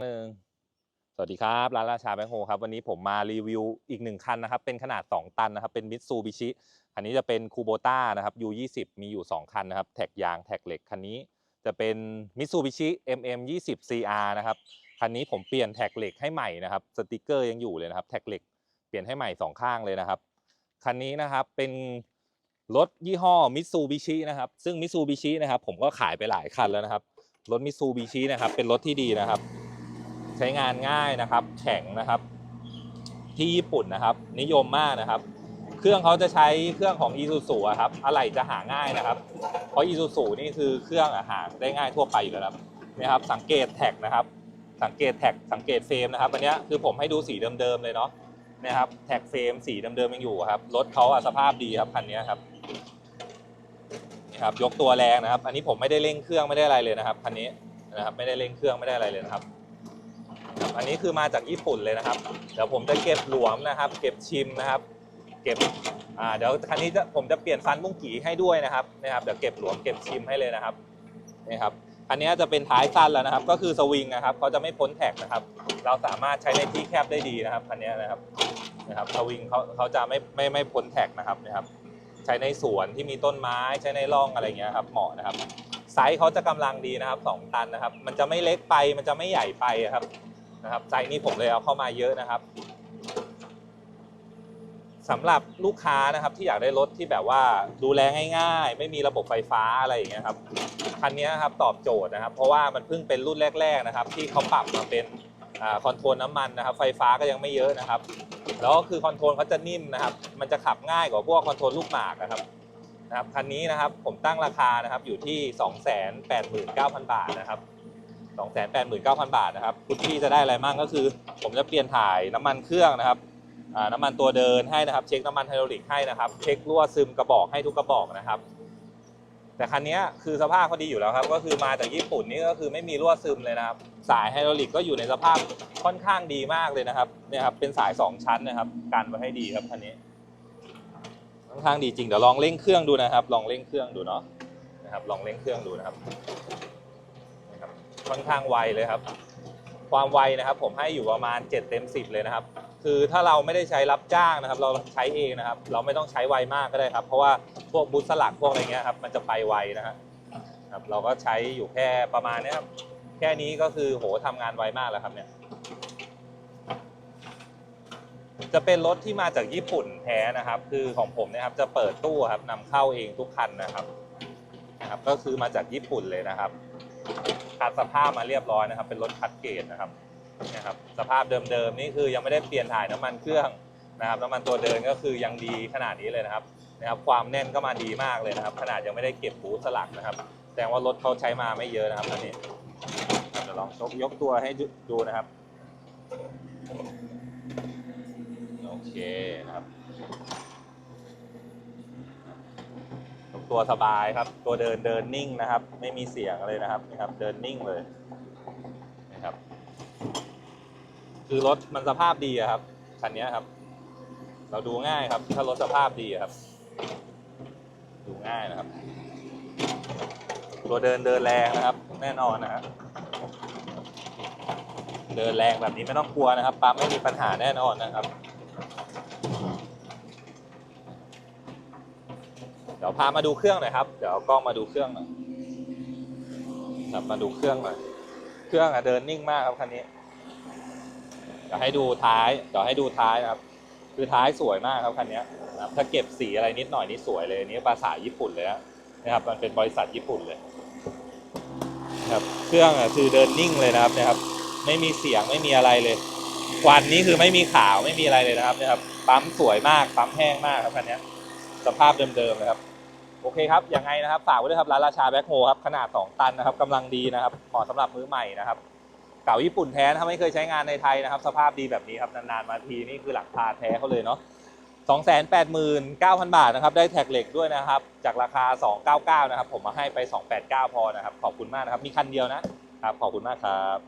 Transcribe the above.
หนึ่งสวัสดีครับร้านราชาแบงค์โฮครับ วันนี้ผมมารีวิวอีกหนึ่งคันนะครับ เป็นขนาด 2 ตันนะครับ เป็นมิตซูบิชิคันนี้จะเป็นคูโบต้านะครับ U20 มีอยู่ 2 คันนะครับ แท็กยางแท็กเหล็กคันนี้จะเป็นมิตซูบิชิ MM 20 CR นะครับ คันนี้ผมเปลี่ยนแท็กเหล็กให้ใหม่นะครับ สติกเกอร์ยังอยู่เลยนะครับ แท็กเหล็กเปลี่ยนให้ใหม่สองข้างเลยนะครับ คันนี้นะครับเป็นรถยี่ห้อมิตซูบิชินะครับ ซึ่งมิตซูบิชินะครับผมก็ขายไปหลายคันแล้วนะครับ รถมิตซูบิชินะครับเป็นรถที่ดีนะครับ ใช้งานง่ายนะครับ แข็งนะครับ ที่ญี่ปุ่นนะครับ นิยมมากนะครับ เครื่องเขาจะใช้เครื่องของ Isuzu อะครับอะไหล่จะหาง่ายนะครับ เพราะ Isuzu นี่คือเครื่องอะหาได้ง่ายทั่วไปอยู่แล้วนะครับนะครับสังเกตแท็กนะครับ สังเกตแท็กสังเกตเฟรมนะครับอันเนี้ยคือผมให้ดูสีเดิมๆเลยเนาะนะครับแท็กเฟรมสีเดิมๆยังอยู่ครับรถเขาอะสภาพดีครับคันนี้ครับนี่ครับยกตัวแรงนะครับ อันนี้ผมไม่ได้เร่งเครื่องไม่ได้อะไรเลยนะครับคันนี้นะครับไม่ได้เร่งเครื่องไม่ได้อะไรเลยนะครับ ครับอันนี้คือมาจากญี่ปุ่นเลยนะครับ เดี๋ยวผมจะเก็บหลวมนะครับ เก็บชิมนะครับ เก็บอ่าเดี๋ยวคันนี้จะผมจะเปลี่ยนฟันบุ้งกี่ให้ด้วยนะครับนะครับเดี๋ยวเก็บหลวมเก็บชิมให้เลยนะครับนี่ครับอันนี้จะเป็นท้ายสั้นแล้วนะครับ ก็คือสวิงนะครับเขาจะไม่พ้นแท็กนะครับ เราสามารถใช้ในที่แคบได้ดีนะครับคันนี้นะครับนะครับสวิงเขาเขาจะไม่ไม่ไม่พ้นแท็กนะครับนะครับ ใช้ในสวนที่มีต้นไม้ใช้ในร่องอะไรเงี้ยครับเหมาะนะครับไซส์เขาจะกำลังดีนะครับสองตันนะครับ มันจะไม่เล็กไปมันจะไม่ใหญ่ไปครับ นะครับไซส์นี้ผมเลยเอาเข้ามาเยอะนะครับสำหรับลูกค้านะครับที่อยากได้รถที่แบบว่าดูแลง่ายๆ ไม่มีระบบไฟฟ้าอะไรอย่างเงี้ยครับคันนี้ครับตอบโจทย์นะครับ เพราะว่ามันเพิ่งเป็นรุ่นแรก ๆนะครับ ที่เขาปรับมาเป็นคอนโทรลน้ำมันนะครับ ไฟฟ้าก็ยังไม่เยอะนะครับ แล้วก็คือคอนโทรลเขาจะนิ่มนะครับ มันจะขับง่ายกว่าพวกคอนโทรลลูกหมากนะครับนะครับคันนี้นะครับผมตั้งราคานะครับอยู่ที่ 289,000 บาทนะครับ 289,000 บาทนะครับคุณพี่จะได้อะไรมั่งก็คือ ผมจะเปลี่ยนถ่ายน้ำมันเครื่องนะครับน้ำมันตัวเดินให้นะครับ เช็คน้ำมันไฮดรอลิกให้นะครับ เช็ครั่วซึมกระบอกให้ทุกกระบอกนะครับ แต่คันนี้คือสภาพเขาดีอยู่แล้วครับ ก็คือมาจากญี่ปุ่นนี่ก็คือไม่มีรั่วซึมเลยนะครับ สายไฮดรอลิกก็อยู่ในสภาพค่อนข้างดีมากเลยนะครับเนี่ยครับเป็นสาย 2 ชั้นนะครับกันไว้ให้ดีครับคันนี้ค่อนข้างดีจริงเดี๋ยวลองเร่งเครื่องดูนะครับ ลองเร่งเครื่องดูเนาะนะครับ ลองเร่งเครื่องดูนะครับ ค่อนข้างไวเลยครับ ความไวนะครับ ผมให้อยู่ประมาณ 7 เต็ม 10 เลยนะครับ คือถ้าเราไม่ได้ใช้รับจ้างนะครับ เราใช้เองนะครับ เราไม่ต้องใช้ไวมากก็ได้ครับ เพราะว่าพวกบูสลักพวกอะไรเงี้ยครับ มันจะไปไวนะฮะครับเราก็ใช้อยู่แค่ประมาณนี้ครับ แค่นี้ก็คือโหทำงานไวมากแล้วครับเนี่ย จะเป็นรถที่มาจากญี่ปุ่นแท้นะครับ คือของผมนะครับ จะเปิดตู้ครับนำเข้าเองทุกคันนะครับนะครับ ก็คือมาจากญี่ปุ่นเลยนะครับ คัดสภาพมาเรียบร้อยนะครับ เป็นรถคัดเกรดนะครับนะครับ สภาพเดิมๆนี่คือยังไม่ได้เปลี่ยนถ่ายน้ำมันเครื่องนะครับน้ำมันตัวเดินก็คือยังดีขนาดนี้เลยนะครับนะครับ ความแน่นก็มาดีมากเลยนะครับ ขนาดยังไม่ได้เก็บบูสลักนะครับแสดงว่ารถเขาใช้มาไม่เยอะนะครับอันนี้เดี๋ยวลองชกยกตัวให้ดูนะครับโอเคนะครับยก ตัวสบายครับ ตัวเดินเดินนิ่งนะครับ ไม่มีเสียงเลยนะครับนะครับเดินนิ่งเลยนะครับ คือรถมันสภาพดีครับคันนี้ครับ เราดูง่ายครับ ถ้ารถสภาพดีครับ ดูง่ายนะครับ ตัวเดินเดินแรงนะครับ แน่นอนนะครับเดินแรงแบบนี้ไม่ต้องกลัวนะครับปั๊มไม่มีปัญหาแน่นอนนะครับ เดี๋ยวพามาดูเครื่องหน่อยครับ เดี๋ยวเอากล้องมาดูเครื่องหน่อยครับมาดูเครื่องหน่อย เครื่องอะเดินนิ่งมากครับคันนี้ เดี๋ยวให้ดูท้าย เดี๋ยวให้ดูท้ายนะครับ คือท้ายสวยมากครับคันนี้นะครับถ้าเก็บสีอะไรนิดหน่อยนี่สวยเลยอันนี้ภาษาญี่ปุ่นเลยนะนะครับ มันเป็นบริษัทญี่ปุ่นเลยนะครับ เครื่องอะคือเดินนิ่งเลยนะครับนะครับ ไม่มีเสียงไม่มีอะไรเลยควันนี้คือไม่มีขาวไม่มีอะไรเลยนะครับนะครับ ปั๊มสวยมากปั๊มแห้งมากครับคันนี้สภาพเดิมๆเลยครับ โอเคครับยังไงนะครับฝากไว้ด้วยครับร้านราชาแบ็คโฮครับขนาด 2 ตันนะครับกำลังดีนะครับเหมาะสำหรับมือใหม่นะครับเก่าญี่ปุ่นแท้นะครับไม่เคยใช้งานในไทยนะครับ สภาพดีแบบนี้ครับนานๆมาทีนี่คือหลักคาแท้เขาเลยเนาะ289,000 บาทนะครับ ได้แท็กเหล็กด้วยนะครับ จากราคา 299 นะครับ ผมมาให้ไป 289 พอนะครับ ขอบคุณมากนะครับ มีคันเดียวนะครับ ขอบคุณมากครับ